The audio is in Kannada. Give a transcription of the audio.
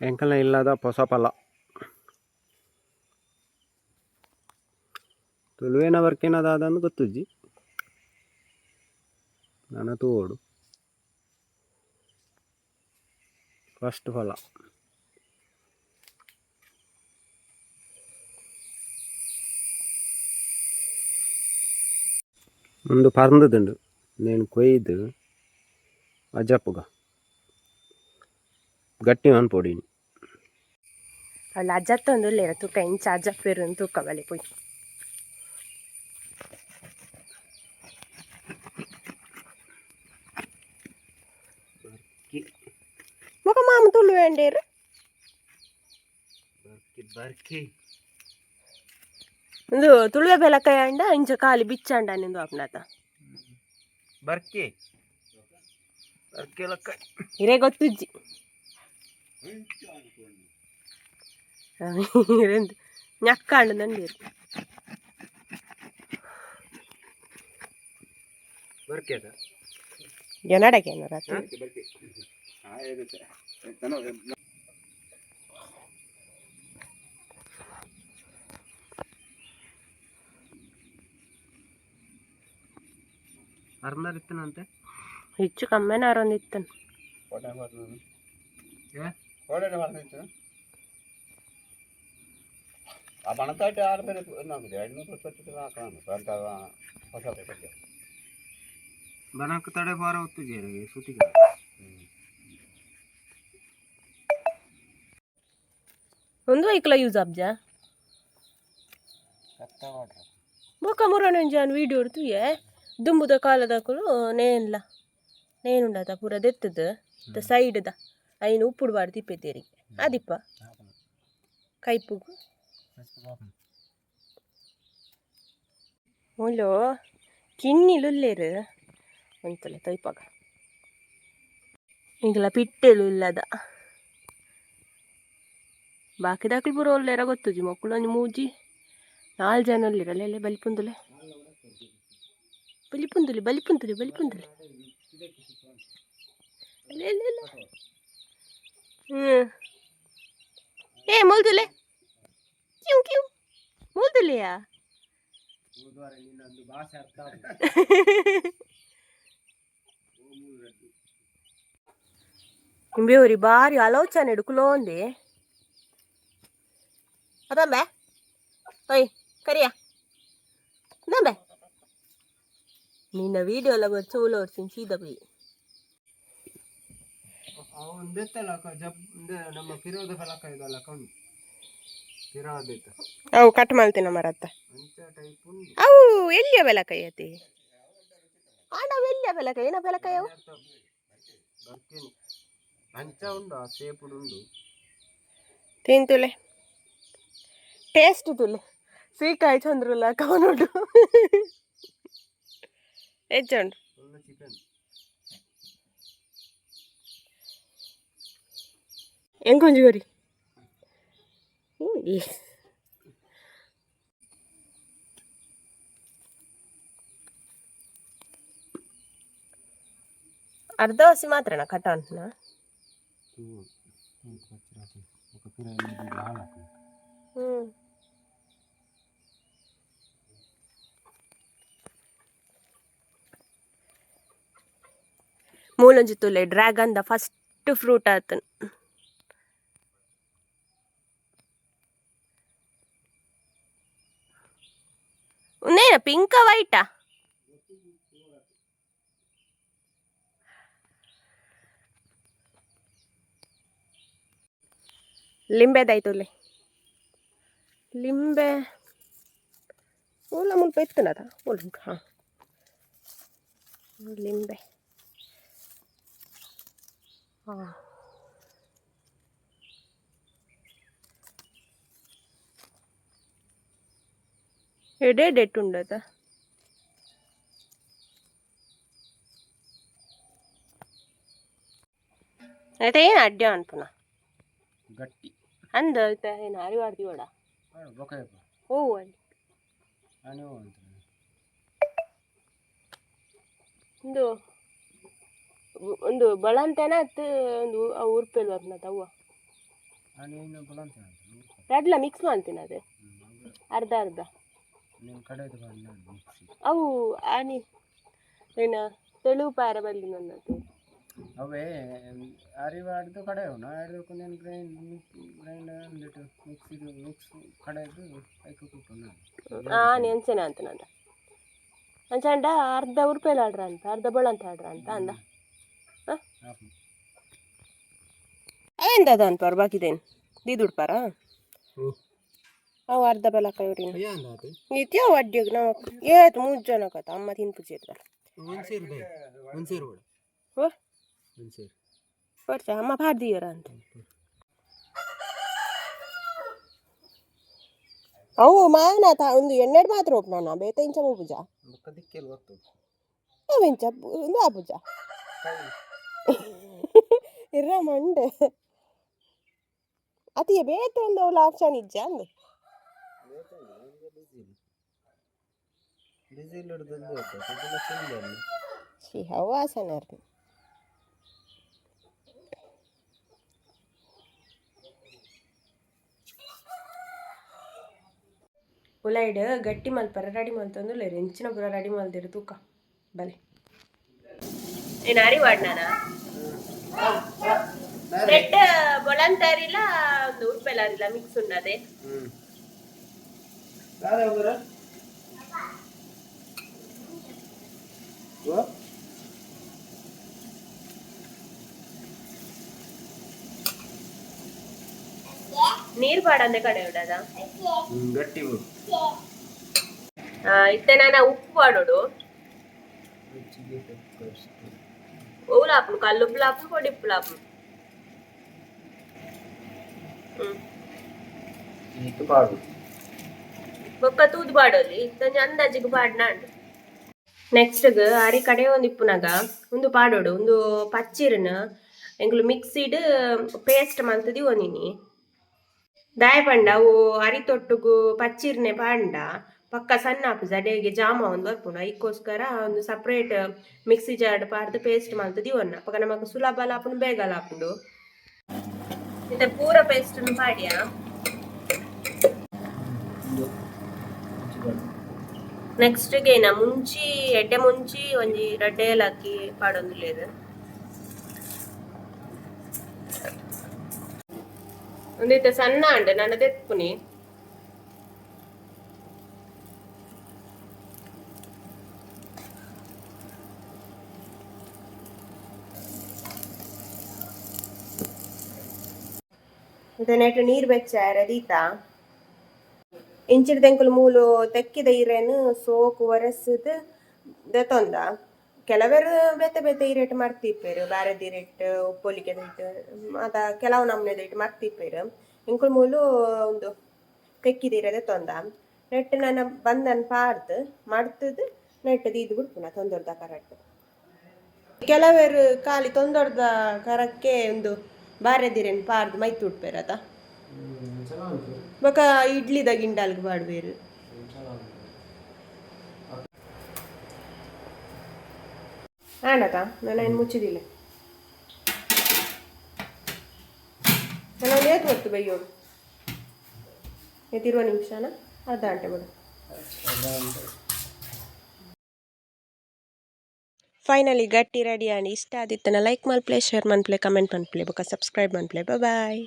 ಎಂಕಲ್ನ ಇಲ್ಲದ ಹೊಸ ಫಲ ತುಳುವಿನ ವರ್ಕಿನದಾದಂದು ಗೊತ್ತುಜ್ಜಿ? ನನ್ನ ತೋಡು. ಫಸ್ಟ್ ಫಲ ಒಂದು ಪರ್ಂದದುಂಡು నేను ಕೊಯ್ದು, ಅಜ್ಜಪ್ಪಗ. ಗಟ್ಟಿ ಮನ್ ಪೊಡಿ. ಅಲ್ಲ ಅಜ್ಜತ್ತೊಂದು ಲೇರ ತೂಕ ಇಂಚ ಅಜ್ಜ ಪೇರು ತೂಕ ಬಲೆ ಪೋಯ್ ಮುಖ ಮಾಮ ತುಳು ವೇಂಡೇರು ಬರ್ಕಿ ಬರ್ಕಿ. ಒಂದು ತುಳುವೆ ಬೆಲಕಾಯ ಅಂಡ ಇಂಚ ಕಾಲಿ ಬಿಚ್ಚಂಡ ನಿಂದು ಅಪ್ನಾತ ಬರ್ಕಿ. ಬರ್ಕಿ ಲಕ್ಕ. ಹಿರೇ ಗೊತ್ತುಜ್ಜಿ ಹಿರೆಂದು ñಕ್ಕಂಡು ನಂಡೀರು ಬರ್ಕಿ ಅದ ಜನಡಕ್ಕೆ ಏನಾರ ಒಂದು ಇತ್ತನ್ ಆ ಬಣತಾಟಿ ಆರು ಬೇರೆ ನಮ್ದು ಎರಡ್ನೂರು ರೂಪಾಯಿ ಹಾಕೋಣ ಸ್ವಂತ ಹೊಸ ಬಗ್ಗೆ ಬನಕ ತಡೆ ಬಾರ ಹೊತ್ತು ಜೇರಿಗೆ ಸುಟಿಗೆ ಒಂದು ಐಕ್ಲ ಯೂಸ್ ಅಬ್ಜ ಬೊಕ್ಕ ಮುರಣಂಜಾನ್ ವೀಡಿಯೋ ಹೊಡ್ತೀಯ ದುಂಬುದ ಕಾಲದಕ್ಕಲು ನೇನ್ಲ. ನೇನುಂಡದ ಪೂರ ದೆತ್ತದ ದ ಸೈಡ್ದ ಐನು ಉಪ್ಪುಡ್ಬಾರ್ದು అదిప్ప ಅದಿಪ್ಪ. ఓలో కిన్నీలు లేరు ಒಂತಲ ತೈಪಾಗ. ಈಗಲ ಪಿಟ್ಟೆಲು ಇಲ್ಲದ ಬಾಕಿ ದಾಖಲು ಪೂರ ಒಳ್ಳೆರ ಗೊತ್ತುಜಿ ಮಕ್ಕಳು ಒಂದು ಮೂಜಿ. ನಾಲ್ ಜನ ಒಳ್ಳಿರಲ್ಲ ಎಲ್ಲೇ ಬಲಿಪುಂದುಲೆ? ಬಲಿಪುಂದುಲಿ ಬಲಿಪುಂದುಲಿ ಬಲಿಪುಂದುಲಿ. ಅಲ್ಲ ಇಲ್ಲ ಇಲ್ಲ ಹ್ಞೂ ಏ ಮುಲ್ದುಲೆ ಕ್ಯೂ ಕ್ಯೂ ಮುಲ್ದುಲೆಯಾ ನಿನ್ನೊಂದು ಭಾಷೆ ಅರ್ಥ ಇಂಬೇವ್ರಿ ಬಾರಿ ಆಲೋಚನೆ ಕುಲೋಂದೆ ಅದಂಬೆ ಓಯ್ ಕರಿಯ ದಂಬೆ ನಿನ್ನ ವಿಡಿಯೋ ಎಲ್ಲ ಬರ್ತು ಚೂಲ ಓಡ್ಸಿನ ಸೀದಾ ಬೈ ಒಂದೆತ್ತಲ್ಲ ಜಬ್ ನಮ್ಮ ಫಿರೋದ ಫಲಕ ಇದಲ್ಲ ಕಣ್ಣು ಅವು ಕಟ್ ಮಾಡ್ತೀನಿ ಮರತ್ತ ಅಂಚ ಟೈಪ್ ಉಂಟು. ಅವು ಎಲ್ಲಿಯ ಬೆಲಕೈಯತಿ ಆಡ ಎಲ್ಲಿಯ ಬೆಲಕ? ಏನ ಬೆಲಕೈ ಅವು? ಬರ್ತೀನಿ. ಅಂಚ ಉಂಡು ಆ ಸೇಪುಡು ಉಂಡು. ತಿಂತುಲೆ ಟೇಸ್ಟ್ ತುಲೆ. ಸೀಕಾಯಿ ಚಂದ್ರಲ್ಲ ಕವನುಡು. ಹೆಚ್ಚುಂಡು ಫುಲ್ ಹೆಂಗೆ ಹೊಂಜಿಗೋರಿ ಹ್ಞೂ ಅರ್ಧ ಹಸಿ ಮಾತ್ರನಾ ಕಟಾನ್ನ ಹ್ಞೂ ಮೂಲಂಜಿ ತುಲೆ ಡ್ರ್ಯಾಗನ್ದ ಫಸ್ಟ್ ಫ್ರೂಟ್ ಆತನು ಪಿಂಕ ವೈಟಾ? ಲಿಂಬೆದಾಯ್ತುಲೆ ಲಿಂಬೆ. ಮೂಲ ಮುಲ್ಪ ಇತ್ತನದ ಮೂಲ ಹಾಂ. ಲಿಂಬೆ. ಹಾಂ. ఎడేడెట్టుండదా అయితే ఏం అడ్డం అనుకున్నా గట్టి ಅಂದ అయితే నేను అరివాడి కూడా ఓ ಒಂದು ಒಂದು ಒಂದು ಉರ್ಪೆಲ್ ಬರ್ನ ತವ್ವ ಮಿಕ್ಸ್ ಮಾಡ್ತೀನಿ ಅರ್ಧ ಅರ್ಧ ಅವು ಆನಿ ಏನ ತೆಳು ಪಾರ ಬಲ್ಲಿ ನನ್ನದು. ಅವೇ ಅರಿವಾಡ್ದು ಕಡೆ ನಾ ಹಿಡ್ದು నేను ಗ್ರೈಂಡ್ ಗ್ರೈಂಡ್ ಅಂದ್ಬಿಟ್ಟು ಮಿಕ್ಸಿದು ಮಿಕ್ಸ್ ಕಡೆದು ಐಕು ಕೊಟ್ಟು ನಾನು. ಆನಿ ಅಂಚೆನೆ ಅಂತ ನಂದ. ಅಂಚಂಡ ಅರ್ಧ ಉರುಪೇಲ ಆಡ್ರ ಅಂತ ಅರ್ಧ ಬೊಳಂತ ಆಡ್ರ ಅಂತ ಅಂದ. ಬಾಕಿ ಅಂತ ಬಾಕಿದೇನು ದೀದ್ ಉಡ್ಪಾರ ಅವು ಅರ್ಧ ಬೆಲ ಕೈವ್ರಿ ಅಯ್ಯ ಅಂದಾತು ನಿತ್ಯ ವಡ್ಡಿಗೆ ನಾವು ಏತ್ ಮೂರು ಜನ ಕಥ ಅಮ್ಮ ಓ ಒಂದ್ಸೇರು ಬರ್ತಾ ಅಮ್ಮ ಪಾಡ್ದಿಯರ ಅಂತ ಅವು ಮಾನ ತಾ ಒಂದು ಎಣ್ಣೆಡು ಮಾತ್ರ ಒಪ್ನ ಬೇತ ಇಂಚ ಪೂಜ ಬೊಕ್ಕ ದಿಕ್ಕೆಲ್ಲ ಗೊತ್ತು ಅವೆಂಚ ಒಂದು ಆ ಪೂಜ ಇರ್ರ ಮಂಡೆ ಅತಿಯ ಬೇತ ಒಂದು ಅವಳ ಆಪ್ಷನ್ ಇಜ್ಜ ಅಂದು ಹವಾಸನ ಉಲಾಯ್ಡ್ ಗಟ್ಟಿ ಮಲ್ಪರ ರೆಡಿ ಮಲ್ತಂದು ರೆಂಚಿನ ಪೂರ ರೆಡಿ ಮಲ್ದಿರು ತೂಕ. ಬಲೆ ಏನು ಅರಿ ಬ್ರೆಡ್ ರೆಡ್ ಬೊಳಂತಾರಿಲ್ಲ ಒಂದು ಉರ್ಪೆಲಾರಿಲ್ಲ ಮಿಕ್ಸ್ ಉನ್ನದೆ ಹ್ಮ್ ಯಾರು ಹೋಗ್ರ ನೀರು ಪಾಡಂದೆ ಕಡೆ ಉಡದ ಗಟ್ಟಿ ಬಿಡು ಇತ್ತೆ ನಾನು ಉಪ್ಪು ಪಾಡೋಡು ಓಲಾಪುನು ಕಲ್ಲುಪ್ಪುಲಾಪುನು పొడిప్పులాపును ಇದು ಪಾಡು ಬೊಕ್ಕ ತೂದು ಪಾಡೋಲಿ ಇತ್ತಂಜ ಅಂದಾಜಿಗೆ ನೆಕ್ಸ್ಟ್ ಅರಿ ಕಡೆ ಒಂದು ಇಪ್ಪುನಾಗ ಒಂದು ಪಾಡೋಡು, ಒಂದು ಪಚ್ಚಿರನ ಎಂಗ್ಲು ಮಿಕ್ಸಿಡ್, ಪೇಸ್ಟ್ ಮಂತದಿ ಒಂದಿನಿ ದಾಯ ಪಂಡ ಓ ಅರಿ ತೊಟ್ಟುಗು ಪಚ್ಚಿರ್ನೆ ಪಾಂಡ, ಪಕ್ಕ ಸಣ್ಣ ಆಪುಜ ಅಡೆಗೆ ಜಾಮ ಒಂದು ಬರ್ಪುಂಡು ಇಕ್ಕೋಸ್ಕರ ಒಂದು ಸಪ್ರೇಟ್ ಮಿಕ್ಸಿ ಜಾರ್ಡ್ ಪಾಡ್ದು ಪೇಸ್ಟ್ ಮಂತದಿ ಒನ್ನ ಪಕ್ಕ ನಮಕ್ ಸುಲಭ ಲಾಪುಂಡು ಬೇಗ ಲಾಪುಂಡು. ಇದು ಪೂರ ಪೇಸ್ಟ್ ಪಾಡ್ಯಾ? ನೆಕ್ಸ್ಟ್ ಗೇನ ಮುಂಚಿ, ಎಡ್ಡೆ ಮುಂಚಿ ಒಂಜಿ ರಡ್ಡೆ ಏಲಕ್ಕಿ ಪಾಡೊಂದು ಲೇದು ಒಂದಿತ್ತ ಸಣ್ಣ ಅಂಡೆ ನನ್ನ ತೆಪ್ಪುನಿ ಮತ್ತೆ ನೆಟ್ ನೀರು ಬೆಚ್ಚಾರ ದೀತಾ ಇಂಚಿಡ್ ತೆಂಕುಲು ಮೂಲು ತೆಕ್ಕಿದ ಇರೇನು ಸೋಕು ಒರೆಸದ ದೆತೊಂದ ಕೆಲವರು ಬೇತೆ ಬೇತೆ ಇರೇಟ್ ಮರ್ತಿಪ್ಪೇರು ಬ್ಯಾರೆದ ಇರೇಟ್ ಉಪ್ಪೊಲಿಕೆ ಇಟ್ಟು ಅದ ಕೆಲವು ನಮ್ನೆದ ಇಟ್ಟು ಮರ್ತಿಪ್ಪೇರು ಇಂಕುಲು ಮೂಲು ಒಂದು ತೆಕ್ಕಿದ ಇರದೆ ತೊಂದ. ನೆಟ್ ನಾನು ಬಂದನ್ ಪಾಡ್ದು, ಮಡ್ತದು ನೆಟ್ ಇದು ಬಿಡ್ಪುನ ತೊಂದರ್ದ ಕರೆಕ್ಟ್ ಕೆಲವರು ಖಾಲಿ ತೊಂದರ್ದ ಕರಕ್ಕೆ ಒಂದು ಬಾರೆದಿರೇನು ಪಾರ್ದು ಮೈತ್ ಉಡ್ಪೇರದ ಬೊಕ ಇಡ್ಲಿದ ಗಿಂಡಾಲ್ಗೆ ಬಾಡ್ಬೇರು ಆಂಡತ ನಾನು ಏನು ಮುಚ್ಚಿದಿಲ್ಲ. ನಾನು ಏತ್ ಹೊತ್ತು ಬೈಯೋಡು ಎತ್ತಿರುವ ನಿಮಿಷನ? ಅರ್ಧ ಗಂಟೆ ಬಿಡು. ಫೈನಲಿ ಗಟ್ಟಿ ರೆಡಿ ಆಂಡ್ ಇಷ್ಟ ಆದಿತ್ತನ ಲೈಕ್ ಮಲ್ಪ್ಲೆ ಶೇರ್ ಮನ್ಪ್ಲೆ ಕಮೆಂಟ್ ಮನ್ಪ್ಲೆ ಬೊಕ ಸಬ್ಸ್ಕ್ರೈಬ್ ಮನ್ಪ್ಲೆ ಬಾಯ್